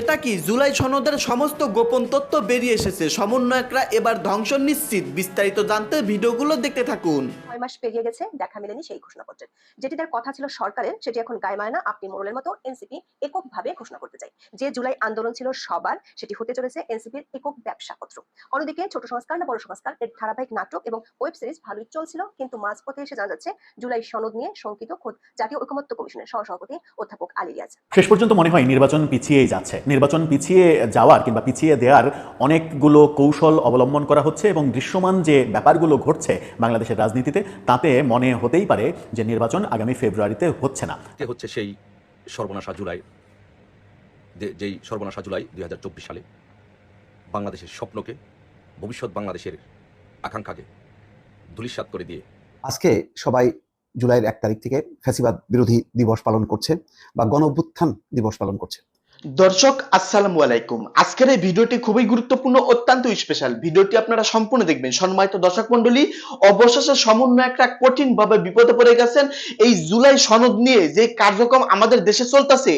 এটা কি? জুলাই সনদের সমস্ত গোপন তথ্য বেরিয়ে এসেছে। সমন্বয়করা এবার ধ্বংস নিশ্চিত। বিস্তারিত জানতে ভিডিওগুলো দেখতে থাকুন। ছয় মাস পেরিয়ে গেছে দেখা মেলেনি সেই ঘোষণাপত্রের যেটি তার কথা ছিল সরকারের সেটি এখন গায়ে মায় না। আপনি মোড়লের মতো এনসিপি এককভাবে ঘোষণা করতে চাই। যে জুলাই আন্দোলন ছিল সবার সেটি হতে চলেছে এনসিপির একক ব্যবসাপত্র। অন্যদিকে ছোট সংস্কার না বড় সংস্কার এর ধারাবাহিক নাটক এবং ওয়েব সিরিজ ভালোই চলছিল কিন্তু মাঝপথে এসে জানা যাচ্ছে জুলাই সনদ নিয়ে শঙ্কিত খোদ জাতীয় ঐকমত্য কমিশনের সহসভাপতি অধ্যাপক আলী রিয়াজ। শেষ পর্যন্ত মনে হয় নির্বাচন পিছিয়েই যাচ্ছে। নির্বাচন পিছিয়ে যাওয়ার কিংবা পিছিয়ে দেওয়ার অনেকগুলো কৌশল অবলম্বন করা হচ্ছে এবং দৃশ্যমান যে ব্যাপারগুলো ঘটছে বাংলাদেশের রাজনীতিতে তাতে মনে হতেই পারে যে নির্বাচন আগামী ফেব্রুয়ারিতে হচ্ছে না। হচ্ছে সেই সর্বনাশা জুলাই যে- যেই সর্বনাশা জুলাই দু হাজার চব্বিশ সালে বাংলাদেশের স্বপ্নকে ভবিষ্যৎ বাংলাদেশের আকাঙ্ক্ষাকে ধূলিসাৎ করে দিয়ে আজকে সবাই জুলাইয়ের এক তারিখ থেকে ফ্যাসিবাদ বিরোধী দিবস পালন করছে বা গণ অভ্যুত্থান দিবস পালন করছে। দর্শক, আসসালামু আলাইকুম। আজকের এই ভিডিওটি খুবই গুরুত্বপূর্ণ, অত্যন্ত স্পেশাল ভিডিওটি আপনারা সম্পূর্ণ দেখবেন। সম্মানিত দর্শক মন্ডলী অবশেষে সমন্বয়করা কঠিন ভাবে বিপদে পড়ে গেছেন। এই জুলাই সনদ নিয়ে যে কার্যক্রম আমাদের দেশে চলতেছে,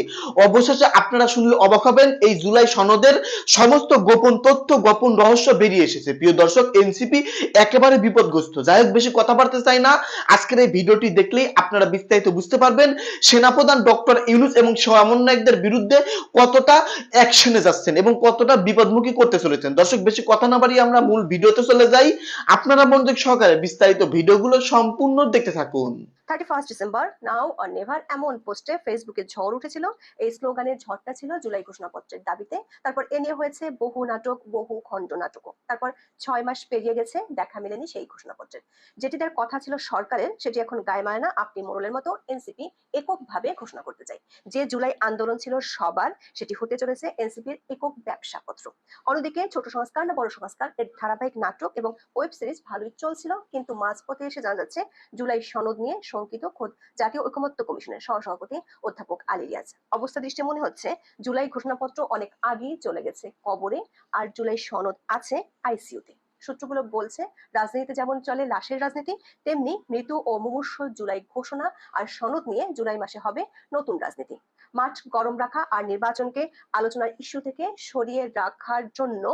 অবশেষে আপনারা শুনলে অবাক হবেন, এই জুলাই সনদের সমস্ত গোপন তথ্য, গোপন রহস্য বেরিয়ে এসেছে। প্রিয় দর্শক এনসিপি একেবারে বিপদগ্রস্ত। যাই হোক, বেশি কথা বাড়তে চাই না। আজকের এই ভিডিওটি দেখলেই আপনারা বিস্তারিত বুঝতে পারবেন। সেনাপ্রধান ডক্টর ইউনুস এবং সমন্বয়কদের বিরুদ্ধে কতটা অ্যাকশনে যাচ্ছেন এবং কতটা বিপদমুখী করতে চলেছেন? দর্শক, বেশি কথা না বাড়িয়ে আমরা মূল ভিডিওতে চলে যাই। আপনারা মনোযোগ সহকারে বিস্তারিত ভিডিওগুলো সম্পূর্ণ দেখতে থাকুন। Thirty first December now or never এমন পোস্টে ফেসবুকে ঝড় উঠেছিল। এই স্লোগানের ঝড়টা ছিল জুলাই ঘোষণাপত্রের দাবিতে। তারপর এ নিয়ে হয়েছে বহু নাটক, বহু খণ্ড নাটকও। তারপর ছয় মাস পেরিয়ে গেছে, দেখা মেলেনি সেই ঘোষণাপত্রের। যেটি তার কথা ছিল সরকারের, সেটি এখন গায়ে মায় না, আপনি মোড়লের মতো এনসিপি এককভাবে ঘোষণা করতে চাই যে জুলাই আন্দোলন ছিল সবার, সেটি হতে চলেছে এনসিপির একক ব্যবসাপত্র। অন্যদিকে ছোট সংস্কার না বড় সংস্কার, এর ধারাবাহিক নাটক এবং ওয়েব সিরিজ ভালোই চলছিল, কিন্তু মাঝপথে এসে জানা যাচ্ছে, জুলাই সনদ নিয়ে শঙ্কিত খোদ জাতীয় ঐকমত্য কমিশনের সহসভাপতি অধ্যাপক আলী রিয়াজ। অবস্থা দৃষ্টি মনে হচ্ছে জুলাই ঘোষণাপত্র অনেক আগেই চলে গেছে কবরে, আর জুলাই সনদ আছে আইসিইউতে। সূত্রগুলো বলছে রাজনীতিতে যেমন চলে লাশের রাজনীতি, তেমনি মৃত্যু ও মুমূর্ষ জুলাই ঘোষণা আর সনদ নিয়ে জুলাই মাসে হবে নতুন রাজনীতি। মাঠ গরম রাখা আর নির্বাচনকে আলোচনার ইস্যু থেকে সরিয়ে রাখার জন্য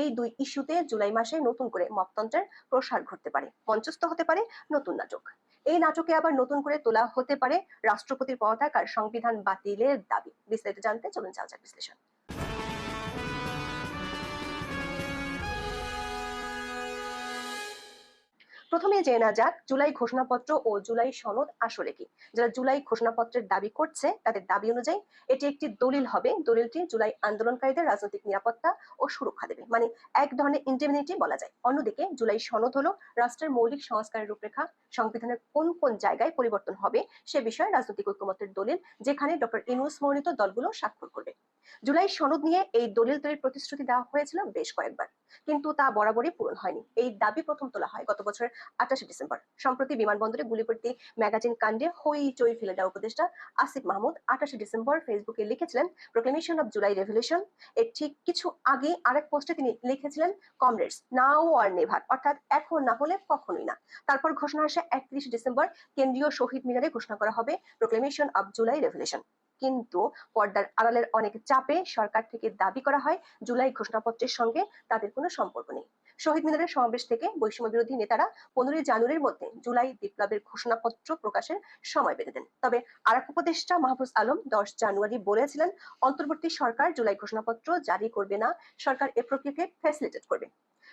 এই দুই ইস্যুতে জুলাই মাসে নতুন করে মপতন্ত্রের প্রসার ঘটতে পারে, মঞ্চস্থ হতে পারে নতুন নাটক। এই নাটকে আবার নতুন করে তোলা হতে পারে রাষ্ট্রপতির পতাকার সংবিধান বাতিলের দাবি। বিস্তারিত জানতে চলুন যাক বিশ্লেষণ। প্রথমে জেনে না যাক জুলাই ঘোষণাপত্র ও জুলাই সনদ আসলে কি। যারা জুলাই ঘোষণাপত্রের দাবি করছে, তাদের দাবি অনুযায়ী এটি একটি দলিল হবে। দলিলটি জুলাই আন্দোলনকারীদের রাজনৈতিক নিরাপত্তা ও সুরক্ষা দেবে। মানে এক ধরনের ইন্ডিমিনিটি বলা যায়। অন্যদিকে জুলাই সনদ হলো রাষ্ট্রের মৌলিক সংস্কারের রূপরেখা, সংবিধানের কোন কোন জায়গায় পরিবর্তন হবে সে বিষয়ে রাজনৈতিক ঐক্যমতের দলিল, যেখানে ডক্টর ইনুস মনোনীত দলগুলো স্বাক্ষর করবে। জুলাই সনদ নিয়ে এই দলিল তৈরির প্রতিশ্রুতি দেওয়া হয়েছিল বেশ কয়েকবার। কিন্তু তা বরাবরই পূরণ হয়নি। এই দাবি প্রথম তোলা হয় গত বছরের আঠাশে ডিসেম্বর। সম্প্রতি বিমানবন্দরে গুলিবর্তী ম্যাগাজিন কাণ্ডে হইচই ফেলে দেওয়া উপদেষ্টা আসিফ মাহমুদ আঠাশে ডিসেম্বর ফেসবুকে লিখেছিলেন প্রোক্লেমেশন অফ জুলাই রেভলিউশন এর ঠিক কিছু আগে আরেক পোস্টে তিনি লিখেছিলেন কমরেডস নাও আর নেভার অর্থাৎ এখন না হলে কখনোই না। তারপর ঘোষণা আসে একত্রিশে ডিসেম্বর, কেন্দ্রীয় শহীদ মিনারে ঘোষণা করা হবে প্রোক্লেমেশন অব জুলাই রেভলিউশন কিন্তু পর্দার আড়ালের অনেক চাপে সরকার থেকে দাবি করা হয়, জুলাই ঘোষণাপত্রের সঙ্গে তাদের কোনো সম্পর্ক নেই। শহীদ মিনারের সমাবেশ থেকে বৈষম্য বিরোধী নেতারা পনেরোই জানুয়ারির মধ্যে জুলাই বিপ্লবের ঘোষণাপত্র প্রকাশের সময় বেঁধে দেন। তবে আরেক উপদেষ্টা মাহফুজ আলম দশ জানুয়ারি বলেছিলেন, অন্তর্বর্তী সরকার জুলাই ঘোষণাপত্র জারি করবে না, সরকার এ প্রক্রিয়াকে ফ্যাসিলিটেট করবে।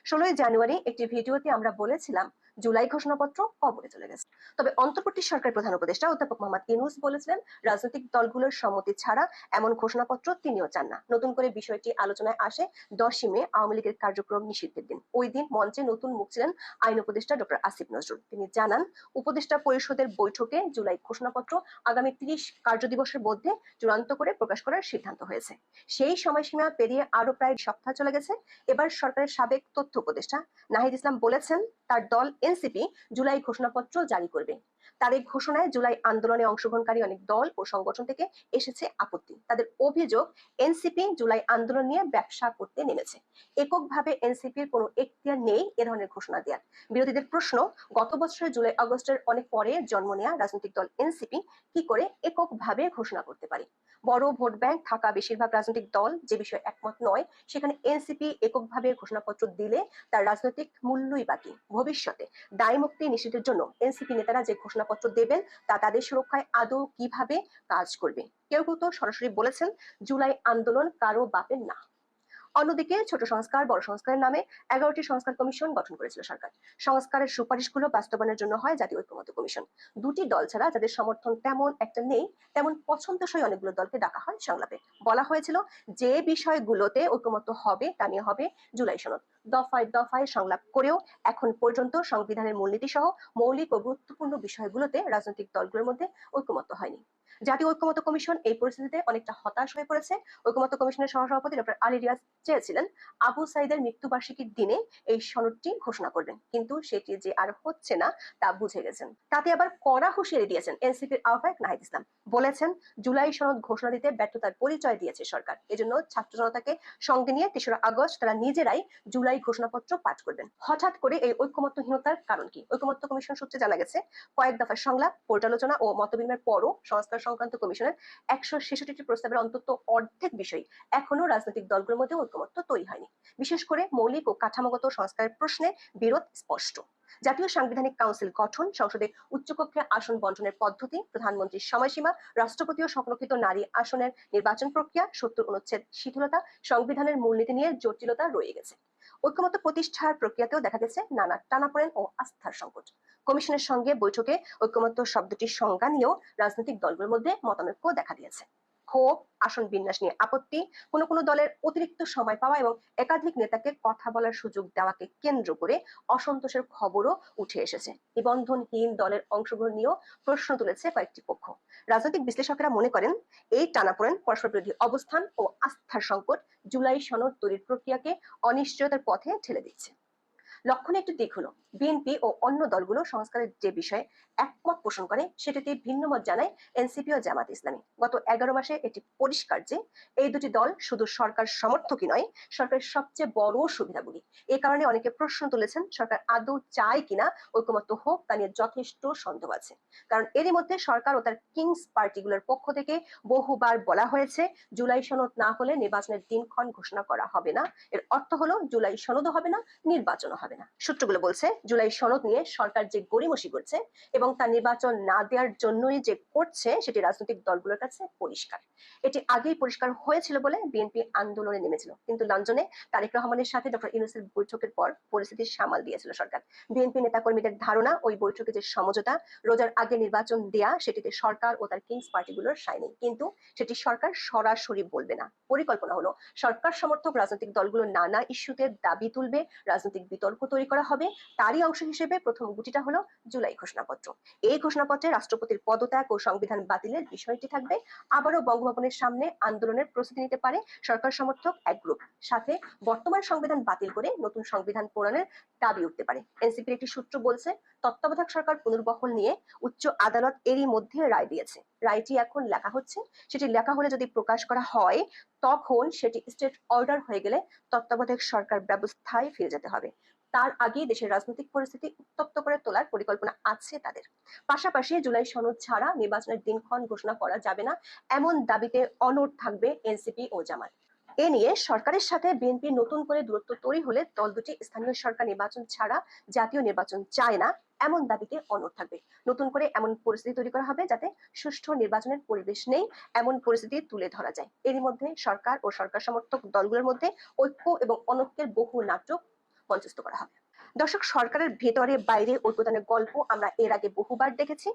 ষোলোই জানুয়ারি একটি ভিডিওতে আমরা বলেছিলাম, জুলাই ঘোষণাপত্র কবরে চলে গেছে। তবে অন্তর্বর্তী সরকার প্রধান উপদেষ্টা অধ্যাপক মোহাম্মদ ইনুস বলেছিলেন, রাজনৈতিক দলগুলোর সম্মতি ছাড়া এমন ঘোষণাপত্র তিনিও চান না। নতুন করে বিষয়টি আলোচনায় আসে দশই মে, আওয়ামী লীগের কার্যক্রম নিষিদ্ধের দিন। ওই দিন মঞ্চে নতুন মুখ ছিলেন আইন উপদেষ্টা ডক্টর আসিফ নজরুল। তিনি জানান, উপদেষ্টা পরিষদের বৈঠকে জুলাই ঘোষণাপত্র আগামী তিরিশ কার্যদিবসের মধ্যে চূড়ান্ত করে প্রকাশ করার সিদ্ধান্ত হয়েছে। সেই সময়সীমা পেরিয়ে আরও প্রায় সপ্তাহ চলে গেছে। এবার সরকারের সাবেক তথ্য উপদেষ্টা নাহিদ ইসলাম বলেছেন তার দল এনসিপি জুলাই ঘোষণাপত্র জারি করবে। এই ঘোষণায় জুলাই আন্দোলনে অংশগ্রহণকারী অনেক দল ও সংগঠন থেকে এসেছে আপত্তি। তাদের অভিযোগ, এনসিপি জুলাই আন্দোলন নিয়ে ব্যবসা করতে নেমেছে। এককভাবে এনসিপির কোনো এখতিয়ার নেই এ ধরনের ঘোষণা দেওয়ার বিরোধীদের প্রশ্ন, গত বছরের জুলাই আগস্টের অনেক পরে জন্ম নেওয়া রাজনৈতিক দল এনসিপি কি করে এককভাবে ঘোষণা করতে পারে? বড় ভোট ব্যাংক থাকা বেশিরভাগ রাজনৈতিক দল যে বিষয়ে একমত নয়, সেখানে এনসিপি এককভাবে ঘোষণাপত্র দিলে তার রাজনৈতিক মূল্যই বাকি। ভবিষ্যতে দায় মুক্তি নিশ্চিতের জন্য এনসিপি নেতারা যে ঘোষণাপত্র দেবেন, তা তাদের সুরক্ষায় আদৌ কীভাবে কাজ করবে? কেউ কেউ তো সরাসরি বলেছেন, জুলাই আন্দোলন কারও বাপের না। অন্যদিকে ছোট সংস্কার, বড় সংস্কারের নামে এগারোটি সংস্কার কমিশন গঠন করেছিল সরকার। সংস্কারের সুপারিশগুলো বাস্তবায়নের জন্য হয় জাতীয় ঐক্যমত্য কমিশন। দুটি দল ছাড়া যাদের সমর্থন তেমন একটা নেই, তেমন পছন্দসই অনেকগুলো দলকে ডাকা হয় সংলাপে। বলা হয়েছিল, যে বিষয়গুলোতে ঐক্যমত্য হবে, তা নিয়ে হবে জুলাই সনদ। দফায় দফায় সংলাপ করেও এখন পর্যন্ত সংবিধানের মূলনীতি সহ মৌলিক ও গুরুত্বপূর্ণ বিষয়গুলোতে রাজনৈতিক দলগুলোর মধ্যে ঐক্যমত্য হয়নি। জাতীয় ঐক্যমত্য কমিশন এই পরিস্থিতিতে অনেকটা হতাশ হয়ে পড়েছে। ঐক্যমত্য কমিশনের সহসভাপতি ডক্টর আলী রিয়াজ চেয়েছিলেন আবু সাইদের মৃত্যুবার্ষিকীর দিনে এই সনদটি ঘোষণা করবেন। কিন্তু সেটি যে আর হচ্ছে না, তা বুঝে গেছেন। তাতে আবার কড়া হুঁশিয়ারি দিয়েছেন এনসিপির আহ্বায়ক নাহিদ ইসলাম। বলেছেন, জুলাই সনদ ঘোষণা দিতে ব্যর্থতার পরিচয় দিয়েছে সরকার। এজন্য ছাত্র জনতাকে সঙ্গে নিয়ে তেসরা আগস্ট তারা নিজেরাই জুলাই ঘোষণাপত্র পাঠ করবেন। হঠাৎ করে এই ঐক্যমত্যহীনতার কারণ কি? ঐক্যমত্য কমিশন সূত্রে জানা গেছে, কয়েক দফার সংলাপ পর্যালোচনা ও মতবিনিময়ের পরও সংস্কার সংক্রান্ত কমিশনের একশো ছেষট্টিটি প্রস্তাবের অন্তত অর্ধেক বিষয় এখনও রাজনৈতিক দলগুলোর মধ্যে ঐক্যমত্য তৈরি হয়নি। বিশেষ করে মৌলিক ও কাঠামোগত সংস্কারের প্রশ্নে বিরোধ স্পষ্ট। জাতীয় সাংবিধানিক কাউন্সিল গঠন, সংসদে উচ্চকক্ষে আসন বন্টনের পদ্ধতি, প্রধানমন্ত্রীর সময়সীমা, রাষ্ট্রপতি ও সংরক্ষিত নারী আসনের নির্বাচন প্রক্রিয়া, সত্তর অনুচ্ছেদ শিথিলতা, সংবিধানের মূলনীতি নিয়ে জটিলতা রয়ে গেছে। ঐক্যমত্য প্রতিষ্ঠার প্রক্রিয়াতেও দেখা গেছে নানা টানাপড়েন ও আস্থার সংকট। কমিশনের সঙ্গে বৈঠকে ঐক্যমত্য শব্দটির সংজ্ঞা নিয়েও রাজনৈতিক দলগুলোর মধ্যে মতানৈক্য দেখা দিয়েছে। ক্ষোভ, আসন বিন্যাস নিয়ে আপত্তি, কোন কোন দলের অতিরিক্ত সময় পাওয়া এবং একাধিক নেতাকে কথা বলার সুযোগ দেওয়াকে কেন্দ্র করে অসন্তোষের খবরও উঠে এসেছে। নিবন্ধনহীন দলের অংশগ্রহণ নিয়েও প্রশ্ন তুলেছে কয়েকটি পক্ষ। রাজনৈতিক বিশ্লেষকেরা মনে করেন, এই টানাপোড়েন পরস্পর বিরোধী অবস্থান ও আস্থার সংকট জুলাই সনদ তৈরির প্রক্রিয়াকে অনিশ্চয়তার পথে ঠেলে দিচ্ছে। লক্ষণে একটি দিক হলো বিএনপি ও অন্য দলগুলো সংস্কারের যে বিষয়ে একমত পোষণ করে, সেটিতে ভিন্ন মত জানায় এনসিপি ও জামাত ইসলামী। গত এগারো মাসে এটি পরিষ্কার যে এই দুটি দল শুধু সরকার সমর্থকই নয়, সরকারের সবচেয়ে বড় সুবিধাগুলি। এ কারণে অনেকে প্রশ্ন তুলেছেন, সরকার আদৌ চায় কিনা ঐকমত্য হোক তা নিয়ে যথেষ্ট সন্দেহ আছে। কারণ এরই মধ্যে সরকার ও তার কিংস পার্টিগুলোর পক্ষ থেকে বহুবার বলা হয়েছে, জুলাই সনদ না হলে নির্বাচনের দিনক্ষণ ঘোষণা করা হবে না। এর অর্থ হলো, জুলাই সনদও হবে না, নির্বাচনও হবে না। সূত্রগুলো বলছে জুলাই সনদ নিয়ে সরকার যে গড়িমসি করছে এবং তার নির্বাচন না দেওয়ার জন্যই যে করছে, সেটি রাজনৈতিক দলগুলোর কাছে পরিষ্কার। এটি আগেই পরিষ্কার হয়েছিল বলে বিএনপি আন্দোলনে নেমেছিল। কিন্তু লন্ডনে তারেক রহমানের সাথে ডক্টর ইউনুসের বৈঠকের পর পরিস্থিতি সামাল দিয়েছিল সরকার। বিএনপি নেতাকর্মীদের ধারণা, ওই বৈঠকে যে সমঝোতা, রোজার আগে নির্বাচন দেয়া, সেটিতে সরকার ও তার কিংস পার্টিগুলোর সাই নেই। কিন্তু সেটি সরকার সরাসরি বলবে না। পরিকল্পনা হলো, সরকার সমর্থক রাজনৈতিক দলগুলো নানা ইস্যুতে দাবি তুলবে, রাজনৈতিক বিতর্ক তৈরি করা হবে তারই অংশ হিসেবে প্রথম গুটিটা হলো জুলাই ঘোষণাপত্র। এই ঘোষণাপত্রে রাষ্ট্রপতির পদত্যাগ ও সংবিধান বাতিলের বিষয়টি থাকবে। আবারও বঙ্গভবনের সামনে আন্দোলনের প্রস্তুতি নিতে পারে সরকার সমর্থক এক গ্রুপ। সাথে বর্তমান সংবিধান বাতিল করে নতুন সংবিধান প্রণয়নের দাবি উঠতে পারে। এনসিপির একটি সূত্র বলছে, তত্ত্বাবধায়ক সরকার পুনর্বহল নিয়ে উচ্চ আদালত এরই মধ্যে রায় দিয়েছে। রায়টি এখন লেখা হচ্ছে। সেটি লেখা হলে যদি প্রকাশ করা হয়, তখন সেটি স্টেট অর্ডার হয়ে গেলে তত্ত্বাবধায়ক সরকার ব্যবস্থায় ফিরে যেতে হবে। তার আগে দেশের রাজনৈতিক পরিস্থিতি উত্তপ্ত করে তোলার পরিকল্পনা আছে তাদের। পাশাপাশি জুলাই সনদ ছাড়া নির্বাচনের দিনক্ষণ ঘোষণা করা যাবে না, এমন দাবিতে অনড় থাকবে এনসিপি ও জামাত। এ নিয়ে সরকারের সাথে বিএনপি নতুন করে দূরত্ব তৈরি হলে দল দুটি স্থানীয় সরকার নির্বাচন ছাড়া জাতীয় নির্বাচন চায় না, এমন দাবিতে অনড় থাকবে। নতুন করে এমন পরিস্থিতি তৈরি করা হবে যাতে সুষ্ঠু নির্বাচনের পরিবেশ নেই, এমন পরিস্থিতি তুলে ধরা যায়। এরই মধ্যে সরকার ও সরকার সমর্থক দলগুলোর মধ্যে ঐক্য এবং অনৈক্যের বহু নাটক মঞ্চস্থ করা হবে দর্শক, সরকারের ভেতরে বাইরে ঐক্যদানের গল্প আমরা এর আগে বহুবার দেখেছি।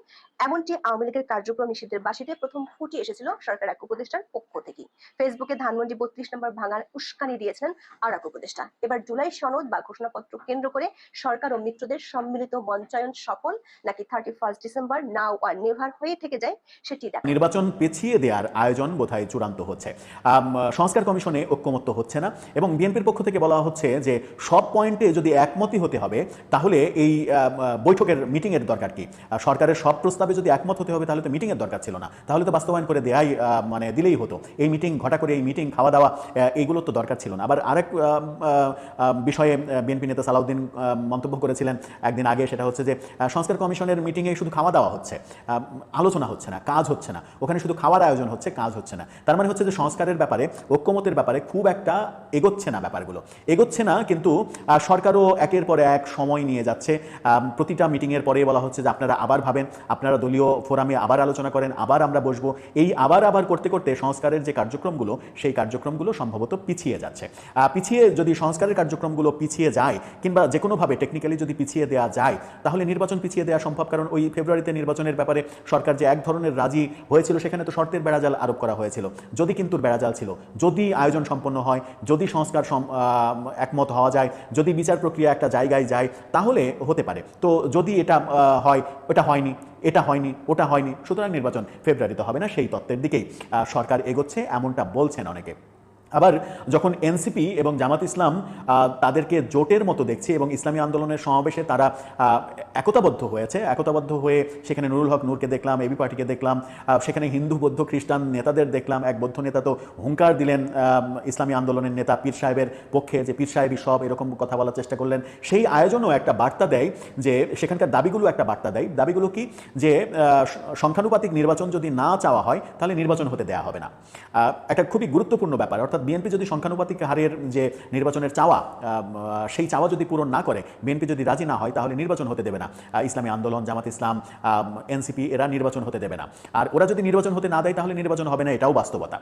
এমনটি আওয়ামী লীগের কার্যক্রম নিষিদ্ধের বাসিতে প্রথম ফুটে এসেছিল সরকার এক উপদেষ্টার পক্ষ থেকে। ফেসবুকে ধানমন্ডি বত্রিশ নম্বর ভাঙার উস্কানি দিয়েছিলেন আর এক উপদেষ্টা। এবার জুলাই সনদ বা ঘোষণাপত্র কেন্দ্র করে সরকার ও মিত্রদের সম্মিলিত মঞ্চায়ন সফল, নাকি thirty first December now or never হয়ে থেকে যায়, সেটি নির্বাচন পেছিয়ে দেওয়ার আয়োজন বোধহয় চূড়ান্ত হচ্ছে। সংস্কার কমিশনে ঐক্যমত্য হচ্ছে না এবং বিএনপির পক্ষ থেকে বলা হচ্ছে যে সব পয়েন্টে যদি একমতি হতে হতে হবে, তাহলে এই বৈঠকের মিটিংয়ের দরকার কি? সরকারের সব প্রস্তাবে যদি একমত হতে হবে, তাহলে তো মিটিংয়ের দরকার ছিল না। তাহলে তো বাস্তবায়ন করে দেয়াই মানে দিলেই হতো। এই মিটিং ঘটা করে এই মিটিং খাওয়া দাওয়া এইগুলো তো দরকার ছিল না। আবার আরেক বিষয়ে বিএনপি নেতা সালাউদ্দিন মন্তব্য করেছিলেন একদিন আগে, সেটা হচ্ছে যে সংস্কার কমিশনের মিটিংয়ে শুধু খাওয়া দাওয়া হচ্ছে আলোচনা হচ্ছে না, কাজ হচ্ছে না। ওখানে শুধু খাওয়ার আয়োজন হচ্ছে, কাজ হচ্ছে না। তার মানে হচ্ছে যে সংস্কারের ব্যাপারে, ঐক্যমতের ব্যাপারে খুব একটা এগোচ্ছে না ব্যাপারগুলো। এগোচ্ছে না, কিন্তু সরকারও একের পর এক সময় নিয়ে যাচ্ছে। প্রতিটা মিটিংয়ের পরে বলা হচ্ছে যে আপনারা আবার ভাবেন, আপনারা দলীয় ফোরামে আবার আলোচনা করেন, আবার আমরা বসবো। এই আবার আবার করতে করতে সংস্কারের যে কার্যক্রমগুলো, সেই কার্যক্রমগুলো সম্ভবত পিছিয়ে যাচ্ছে। পিছিয়ে যদি সংস্কারের কার্যক্রমগুলো পিছিয়ে যায়, কিংবা যে কোনোভাবে টেকনিক্যালি যদি পিছিয়ে দেওয়া যায়, তাহলে নির্বাচন পিছিয়ে দেওয়া সম্ভব। কারণ ওই ফেব্রুয়ারিতে নির্বাচনের ব্যাপারে সরকার যে এক ধরনের রাজি হয়েছিল, সেখানে তো শর্তের বেড়াজাল আরোপ করা হয়েছিল। যদি কিন্তু বেড়াজাল ছিল, যদি আয়োজন সম্পন্ন হয়, যদি সংস্কার একমত হওয়া যায়, যদি বিচার প্রক্রিয়া একটা জায়গায় যায়, তাহলে হতে পারে। তো যদি এটা হয়, ওটা হয়নি, এটা হয়নি, ওটা হয়নি, সুতরাং নির্বাচন ফেব্রুয়ারিতে হবে না, সেই তত্ত্বের দিকেই সরকার এগোচ্ছে, এমনটা বলছেন অনেকে। আবার যখন এনসিপি এবং জামাত ইসলাম তাদেরকে জোটের মতো দেখছে এবং ইসলামী আন্দোলনের সমাবেশে তারা একতাবদ্ধ হয়েছে। একতাবদ্ধ হয়ে সেখানে নুরুল হক নূরকে দেখলাম এবি পার্টিকে দেখলাম সেখানে হিন্দু, বৌদ্ধ, খ্রিস্টান নেতাদের দেখলাম। এক বৌদ্ধ নেতা তো হুঙ্কার দিলেন ইসলামী আন্দোলনের নেতা পীর সাহেবের পক্ষে যে পীর সাহেবই সব এরকম কথা বলার চেষ্টা করলেন। সেই আয়োজনও একটা বার্তা দেয় যে সেখানকার দাবিগুলো একটা বার্তা দেয়। দাবিগুলো কি? যে সংখ্যানুপাতিক নির্বাচন যদি না চাওয়া হয়, তাহলে নির্বাচন হতে দেয়া হবে না। একটা খুবই গুরুত্বপূর্ণ ব্যাপার। অর্থাৎ বিএনপি যদি সংখ্যানুপাতিক হারের যে নির্বাচনের চাওয়া সেই চাওয়া যদি পূরণ না করে, বিএনপি যদি রাজি না হয়, তাহলে নির্বাচন হতে দেবে না। ইসলামী আন্দোলন, জামাত ইসলাম এনসিপি, এরা নির্বাচন হতে দেবে না। আর ওরা যদি নির্বাচন হতে না দেয়, তাহলে নির্বাচন হবে না, এটাও বাস্তবতা।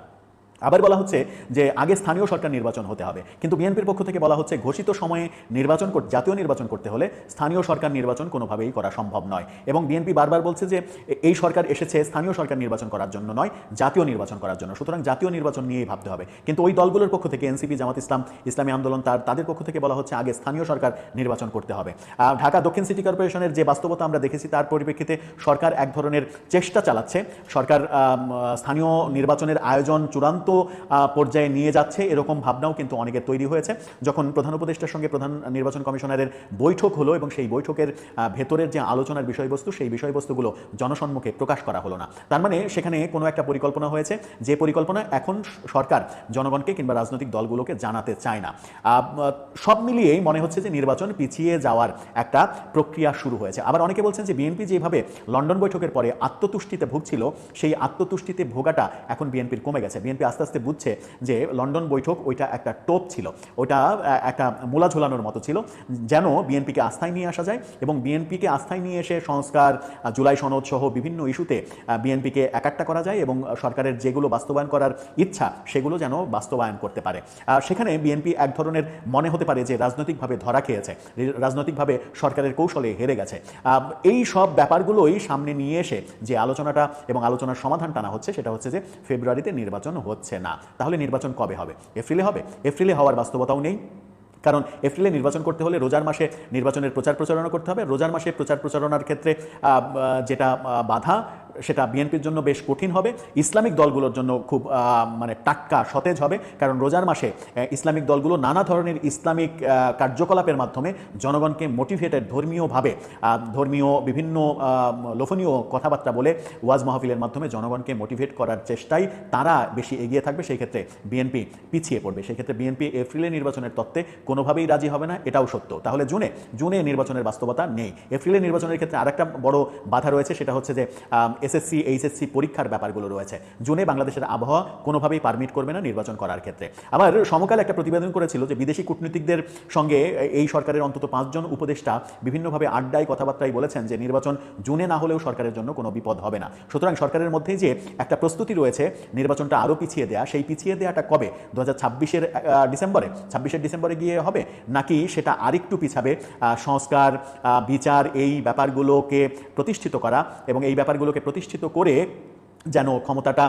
আবার বলা হচ্ছে যে আগে স্থানীয় সরকার নির্বাচন হতে হবে। কিন্তু বিএনপির পক্ষ থেকে বলা হচ্ছে ঘোষিত সময়ে নির্বাচন জাতীয় নির্বাচন করতে হলে স্থানীয় সরকার নির্বাচন কোনোভাবেই করা সম্ভব নয়। এবং বিএনপি বারবার বলছে যে এই সরকার এসেছে স্থানীয় সরকার নির্বাচন করার জন্য নয় জাতীয় নির্বাচন করার জন্য। সুতরাং জাতীয় নির্বাচন নিয়েই ভাবতে হবে। কিন্তু ওই দলগুলোর পক্ষ থেকে এনসিপি জামাত ইসলাম ইসলামী আন্দোলন তার তাদের পক্ষ থেকে বলা হচ্ছে আগে স্থানীয় সরকার নির্বাচন করতে হবে। আহ, ঢাকা দক্ষিণ সিটি কর্পোরেশনের যে বাস্তবতা আমরা দেখেছি তার পরিপ্রেক্ষিতে সরকার এক ধরনের চেষ্টা চালাচ্ছে। সরকার স্থানীয় নির্বাচনের আয়োজন চূড়ান্ত আহ, পর্যায়ে নিয়ে যাচ্ছে। এরকম ভাবনাও কিন্তু অনেকের তৈরি হয়েছে। যখন প্রধান উপদেষ্টার সঙ্গে প্রধান নির্বাচন কমিশনারের বৈঠক হলো এবং সেই বৈঠকের ভেতরের যে আলোচনার বিষয়বস্তু সেই বিষয়বস্তুগুলো জনসম্মুখে প্রকাশ করা হলো না। তার মানে সেখানে কোনো একটা পরিকল্পনা হয়েছে। যে পরিকল্পনা এখন সরকার জনগণকে কিংবা রাজনৈতিক দলগুলোকে জানাতে চায় না। সব মিলিয়েই মনে হচ্ছে যে নির্বাচন পিছিয়ে যাওয়ার একটা প্রক্রিয়া শুরু হয়েছে। আবার অনেকে বলছেন যে বিএনপি যেভাবে লন্ডন বৈঠকের পরে আত্মতুষ্টিতে ভুগছিল সেই আত্মতুষ্টিতে ভোগাটা এখন বিএনপির কমে গেছে। বিএনপি আস্তে আস্তে আস্তে বুঝছে যে লন্ডন বৈঠক ওইটা একটা টোপ ছিল। ওটা একটা মোলা ঝোলানোর মতো ছিল, যেন বিএনপিকে আস্থায় নিয়ে আসা যায় এবং বিএনপিকে আস্থায় নিয়ে এসে সংস্কার জুলাই সনদ সহ বিভিন্ন ইস্যুতে বিএনপিকে একাট্টা করা যায় এবং সরকারের যেগুলো বাস্তবায়ন করার ইচ্ছা সেগুলো যেন বাস্তবায়ন করতে পারে। সেখানে বিএনপি এক ধরনের মনে হতে পারে যে রাজনৈতিকভাবে ধরা খেয়েছে রাজনৈতিকভাবে সরকারের কৌশলে হেরে গেছে। এই সব ব্যাপারগুলোই সামনে নিয়ে এসে যে আলোচনাটা এবং আলোচনার সমাধান টানা হচ্ছে সেটা হচ্ছে যে ফেব্রুয়ারিতে নির্বাচন হচ্ছে। না। তাহলে নির্বাচন কবে হবে? এপ্রিলে হবে? এপ্রিলে হওয়ার বাস্তবতাও নেই। কারণ এপ্রিলে নির্বাচন করতে হলে রোজার মাসে নির্বাচনের প্রচার প্রচারণা করতে হবে। রোজার মাসে প্রচার প্রচারণার ক্ষেত্রে যেটা বাধা সেটা বিএনপির জন্য বেশ কঠিন হবে, ইসলামিক দলগুলোর জন্য খুব মানে টাটকা সতেজ হবে, কারণ রোজার মাসে ইসলামিক দলগুলো নানা ধরনের ইসলামিক কার্যকলাপের মাধ্যমে জনগণকে মোটিভেটেড ধর্মীয়ভাবে ধর্মীয় বিভিন্ন লোভনীয় কথাবার্তা বলে ওয়াজ মাহফিলের মাধ্যমে জনগণকে মোটিভেট করার চেষ্টায় তারা বেশি এগিয়ে থাকবে। সেই ক্ষেত্রে বিএনপি পিছিয়ে পড়বে। সেই ক্ষেত্রে বিএনপি এপ্রিলে নির্বাচনের তত্ত্বে কোনোভাবেই রাজি হবে না, এটাও সত্য। তাহলে জুনে জুনে নির্বাচনের বাস্তবতা নেই। এপ্রিলে নির্বাচনের ক্ষেত্রে আরেকটা বড় বাধা রয়েছে, সেটা হচ্ছে যে এসএসসি, এইচএসসি পরীক্ষার ব্যাপারগুলো রয়েছে। জুনে বাংলাদেশের আবহাওয়া কোনোভাবেই পারমিট করবে না নির্বাচন করার ক্ষেত্রে। আবার সমকাল একটা প্রতিবেদন করেছিল যে বিদেশি কূটনীতিকদের সঙ্গে এই সরকারের অন্তত পাঁচজন উপদেষ্টা বিভিন্নভাবে আড্ডায় কথাবার্তায় বলেছেন যে নির্বাচন জুনে না হলেও সরকারের জন্য কোনো বিপদ হবে না। সুতরাং সরকারের মধ্যেই যে একটা প্রস্তুতি রয়েছে, নির্বাচনটা আরও পিছিয়ে দেয়া, সেই পিছিয়ে দেওয়াটা কবে? দু হাজার ছাব্বিশের ডিসেম্বরে। ছাব্বিশের ডিসেম্বরে গিয়ে হবে? নাকি সেটা আরেকটু পিছাবে? সংস্কার বিচার, এই ব্যাপারগুলোকে প্রতিষ্ঠিত করা এবং এই ব্যাপারগুলোকে প্রতিষ্ঠিত করে যেন ক্ষমতাটা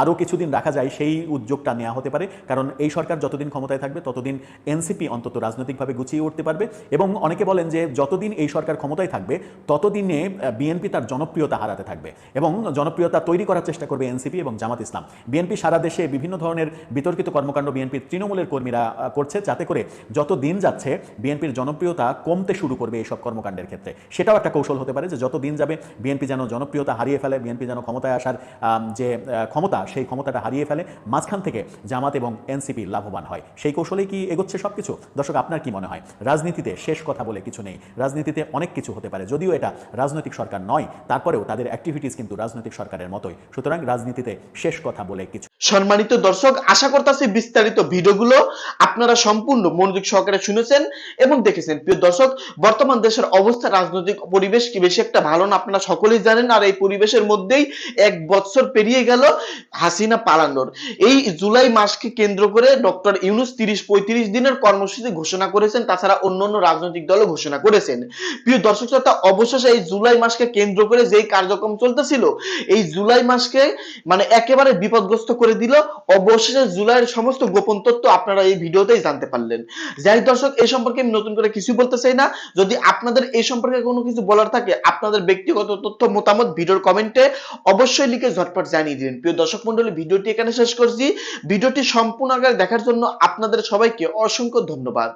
আরও কিছুদিন রাখা যায়, সেই উদ্যোগটা নেওয়া হতে পারে। কারণ এই সরকার যতদিন ক্ষমতায় থাকবে, ততদিন এনসিপি অন্তত রাজনৈতিকভাবে গুছিয়ে উঠতে পারবে এবং অনেকে বলেন যে যতদিন এই সরকার ক্ষমতায় থাকবে, ততদিনে বিএনপি তার জনপ্রিয়তা হারাতে থাকবে এবং জনপ্রিয়তা তৈরি করার চেষ্টা করবে এনসিপি এবং জামাত ইসলাম। বিএনপি সারা দেশে বিভিন্ন ধরনের বিতর্কিত কর্মকাণ্ড বিএনপির তৃণমূলের কর্মীরা করছে, যাতে করে যত দিন যাচ্ছে, বিএনপির জনপ্রিয়তা কমতে শুরু করবে এইসব কর্মকাণ্ডের ক্ষেত্রে। সেটাও একটা কৌশল হতে পারে যে যত দিন যাবে, বিএনপি যেন জনপ্রিয়তা হারিয়ে ফেলে, বিএনপি যেন ক্ষমতায় আসার যে ক্ষমতা, সেই ক্ষমতাটা হারিয়ে ফেলে মাঝখান থেকে জামাত এবং এনসিপি লাভবান হয়। সেই কৌশলেই কি এগোচ্ছে সব কিছু দর্শক, আপনার কি মনে হয়? রাজনীতিতে শেষ কথা বলে কিছু নেই। রাজনীতিতে অনেক কিছু হতে পারে। যদিও এটা রাজনৈতিক সরকার নয়, তারপরেও তাদের অ্যাক্টিভিটিস কিন্তু রাজনৈতিক সরকারের মতোই। সুতরাং রাজনীতিতে শেষ কথা বলে কিছু সম্মানিত দর্শক, আশা করতেছি বিস্তারিত ভিডিওগুলো আপনারা সম্পূর্ণ মনোযোগ সহকারে শুনেছেন এবং দেখেছেন। প্রিয় দর্শক, বর্তমান দেশের অবস্থা, রাজনৈতিক পরিবেশ কি বেশি একটা ভালো না? আপনারা সকলেই জানেন, আর এই পরিবেশের মধ্যেই এক বছর পেরিয়ে গেল হাসিনা পালানোর। এই জুলাই মাসকে কেন্দ্র করে ডক্টর ইউনুস তিরিশ পঁয়ত্রিশ দিনের কর্মসূচি ঘোষণা করেছেন, তাছাড়া অন্যান্য রাজনৈতিক দলও ঘোষণা করেছেন। প্রিয় দর্শক শ্রোতা, অবশেষে এই জুলাই মাসকে কেন্দ্র করে যেই কার্যক্রম চলতেছিল, এই জুলাই মাসকে মানে একেবারে বিপদগ্রস্ত করে দিল। অবশেষে জুলাইয়ের সমস্ত গোপন তথ্য আপনারা এই ভিডিওতেই জানতে পারলেন। যাই দর্শক এই সম্পর্কে আমি নতুন করে কিছু বলতে চাই না। যদি আপনাদের এই সম্পর্কে কোনো কিছু বলার থাকে, আপনাদের ব্যক্তিগত তথ্য, মতামত ভিডিওর কমেন্টে অবশ্যই লিখে ঝটপট জানিয়ে দিন প্রিয় দর্শক মন্ডলী ভিডিওটি এখানে শেষ করছি। ভিডিওটি সম্পূর্ণ আকারে দেখার জন্য আপনাদের সবাইকে অসংখ্য ধন্যবাদ।